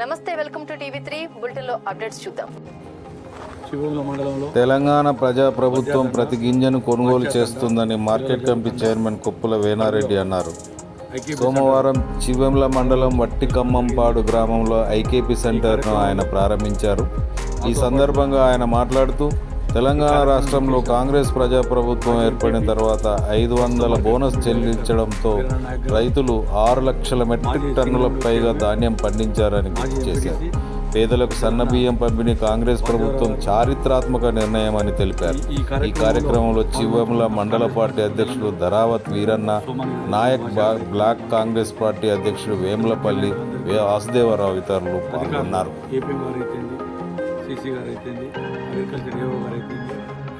నమస్తే welcome to TV three. బులెటిన్లో updates చూద్దాం. తెలంగాణ ప్రజా ప్రభుత్వం ప్రతి గింజను కొనుగోలు చేస్తుందని market committee chairman Koppula Venareddy అన్నారు. సోమవారం చివెంల మండలం వట్టికమ్మంపాడు గ్రామంలో ఐకేపీ సెంటర్ను ఆయన ప్రారంభించారు. ఈ సందర్భంగా ఆయన మాట్లాడుతూ తెలంగాణ రాష్ట్రంలో కాంగ్రెస్ ప్రజాప్రభుత్వం ఏర్పడిన తర్వాత ఐదు వందల బోనస్ చెల్లించడంతో రైతులు ఆరు లక్షల మెట్రిక్ టన్నుల పైగా ధాన్యం పండించారని గుర్తు చేశారు. పేదలకు సన్న బియ్యం పంపిణీ కాంగ్రెస్ ప్రభుత్వం చారిత్రాత్మక నిర్ణయం అని తెలిపారు. ఈ కార్యక్రమంలో చివెంల మండల పార్టీ అధ్యక్షుడు Dharavath Veeranna Nayak block Congress party అధ్యక్షుడు వేములపల్లి వాసుదేవరావు ఇతరులు పాల్గొన్నారు.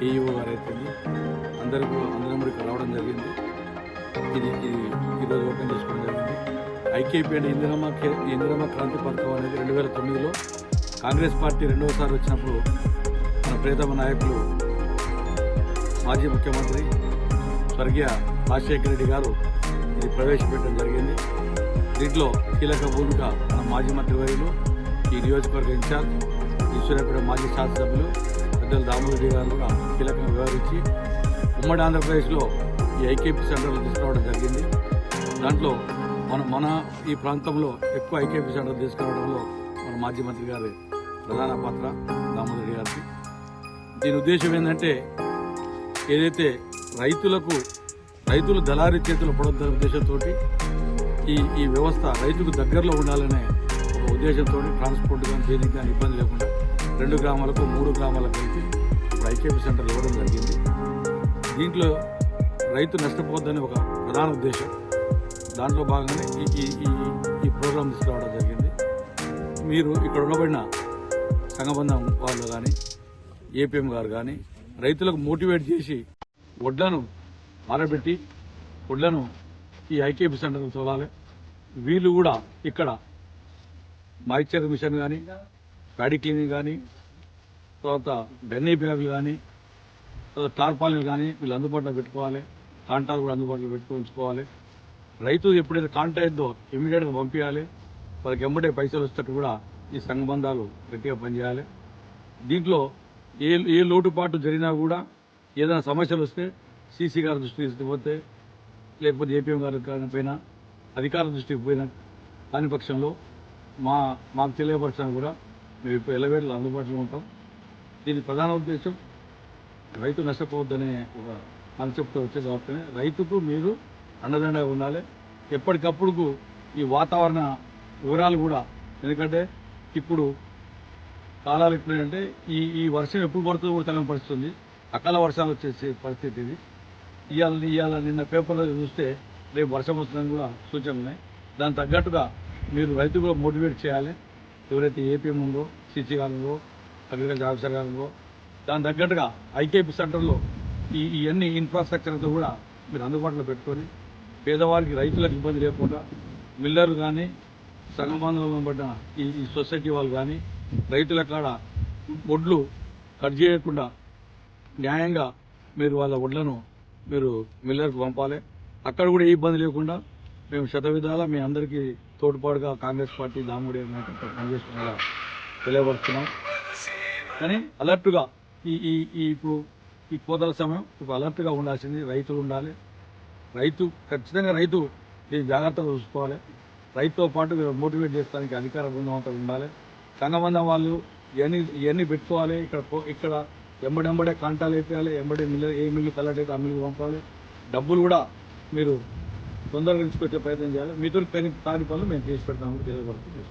ఏఈఓ గారు అయిపోయింది అందరూ కూడా అందరం ఇక్కడ రావడం జరిగింది. ఇది ఇది ఈరోజు ఓపెన్ చేసుకోవడం జరిగింది. ఐకేపీ అంటే ఇందిరమ్మ కే- ఇందిరమ్మ క్రాంతి పథకం అనేది రెండు వేల తొమ్మిదిలో కాంగ్రెస్ పార్టీ రెండవసారి వచ్చినప్పుడు మన ప్రియతమ నాయకులు మాజీ ముఖ్యమంత్రి స్వర్గీయ రాజశేఖర రెడ్డి గారు ఇది ప్రవేశపెట్టడం జరిగింది. దీంట్లో కీలక భూమిక మన మాజీ మంత్రివర్యులు ఈ నియోజకవర్గ ఇన్ఛార్జ్ ఈశ్వరపేట మాజీ శాసనసభ్యులు పెద్దల దామోదరెడ్డి గారు కూడా కీలకంగా వివరించి ఉమ్మడి ఆంధ్రప్రదేశ్లో ఈ ఐకేపీ సెంటర్లు తీసుకురావడం జరిగింది. దాంట్లో మన మన ఈ ప్రాంతంలో ఎక్కువ ఐకేపీ సెంటర్ తీసుకురావడంలో మన మాజీ మంత్రి గారి ప్రధాన పాత్ర దామోదరెడ్డి గారికి. దీని ఉద్దేశం ఏంటంటే ఏదైతే రైతులకు రైతులు దళారీ చేతులు పడొద్దనే ఉద్దేశంతో ఈ ఈ వ్యవస్థ రైతుకు దగ్గరలో ఉండాలనే ఉద్దేశంతో ట్రాన్స్పోర్ట్ కానీ దేనికి కానీ ఇబ్బంది లేకుండా రెండు గ్రామాలకు మూడు గ్రామాలకు కలిపి ఇప్పుడు ఐకేపీ సెంటర్ ఇవ్వడం జరిగింది. దీంట్లో రైతు నష్టపోద్దని ఒక ప్రధాన ఉద్దేశం. దాంట్లో భాగంగానే ఈ ఈ ఈ ప్రోగ్రాం తీసుకురావడం జరిగింది. మీరు ఇక్కడ ఉండబడిన సంఘబంధం వాళ్ళు కానీ ఏపీఎం గారు కానీ రైతులకు మోటివేట్ చేసి వడ్లను ఆరబెట్టి వడ్లను ఈ ఐకేపీ సెంటర్కి చూడాలి వీళ్ళు కూడా ఇక్కడ మాయిశ్చర్ మిషన్ కానీ ప్యాడీ క్లీనింగ్ కానీ తర్వాత బెన్నీ బ్యాగులు కానీ తర్వాత టార్పాలిన్ కానీ వీళ్ళు అందుబాటులో పెట్టుకోవాలి. కాంటాలు కూడా అందుబాటులో పెట్టుకు ఉంచుకోవాలి. రైతు ఎప్పుడైతే కాంటా అయిందో ఇమీడియట్గా పంపించాలి వాళ్ళకి ఎంబడే పైసలు వచ్చేటట్టు కూడా ఈ సంబంధాలు గట్టిగా పనిచేయాలి. దీంట్లో ఏ ఏ లోటుపాటు జరిగినా కూడా ఏదైనా సమస్యలు వస్తే సీసీ గారి దృష్టికి తీసుకుపోతే లేకపోతే ఏపీఎం గారి పైన అధికార దృష్టికి పోయిన కాని పక్షంలో మా మాకు తెలియపరచడానికి కూడా మేము ఇప్పుడు ఎలవేట్లు అందుబాటులో ఉంటాం. దీని ప్రధాన ఉద్దేశం రైతు నష్టపోవద్దనే ఒక కాన్సెప్ట్ వచ్చే కాబట్టి రైతుకు మీరు అండదండగా ఉండాలి. ఎప్పటికప్పుడు ఈ వాతావరణ వివరాలు కూడా ఎందుకంటే ఇప్పుడు కాలాలు ఎప్పుడంటే ఈ ఈ వర్షం ఎప్పుడు పడుతుందో కూడా తెలియని అకాల వర్షాలు వచ్చేసే పరిస్థితి ఇది. ఇవాళ ఇవాళ నిన్న పేపర్లో చూస్తే రేపు వర్షం వస్తుందని కూడా సూచనలు ఉన్నాయి. దానికి తగ్గట్టుగా మీరు రైతు కూడా మోటివేట్ చేయాలి. ఎవరైతే ఏపీఎం ఉందో సిసి కాలంలో అగ్రికల్చర్ ఆఫీసర్ గారు దాని తగ్గట్టుగా ఐకేపీ సెంటర్లో ఈ ఇవన్నీ ఇన్ఫ్రాస్ట్రక్చర్తో కూడా మీరు అందుబాటులో పెట్టుకొని పేదవారికి రైతులకు ఇబ్బంది లేకుండా మిల్లర్లు కానీ సంఘబంధంలో పడ్డ ఈ ఈ సొసైటీ వాళ్ళు కానీ రైతుల కాడ ఒడ్లు కట్ చేయకుండా న్యాయంగా మీరు వాళ్ళ ఒడ్లను మీరు మిల్లర్కి పంపాలి. అక్కడ కూడా ఏ ఇబ్బంది లేకుండా మేము శత విధాల మీ అందరికీ తోడ్పాటుగా కాంగ్రెస్ పార్టీ దాముడి నాయకత్వం పనిచేస్తున్నగా తెలియపరుస్తున్నాం. కానీ అలర్ట్గా ఈ ఈ ఈ ఇప్పుడు ఈ కోతల సమయం ఇప్పుడు అలర్ట్గా ఉండాల్సింది రైతులు ఉండాలి. రైతు ఖచ్చితంగా రైతు దీన్ని జాగ్రత్తగా చూసుకోవాలి. రైతుతో పాటు మోటివేట్ చేసుకోవడానికి అధికార బృందం అంతా ఉండాలి. సంఘబంధం వాళ్ళు ఇవన్నీ ఇవన్నీ పెట్టుకోవాలి. ఇక్కడ ఇక్కడ ఎంబడెంబడే కాంటాలు వేయాలి ఎంబడే మిల్లు ఏ మిల్లు కలెక్ట్ అయితే ఆ మిల్లు పంపాలి. డబ్బులు కూడా మీరు తొందరగా ఇచ్చి ప్రయత్నం చేయాలి. మీతో పని కాని పనులు మేము చేసి పెడతాము తెలియబడుతుంది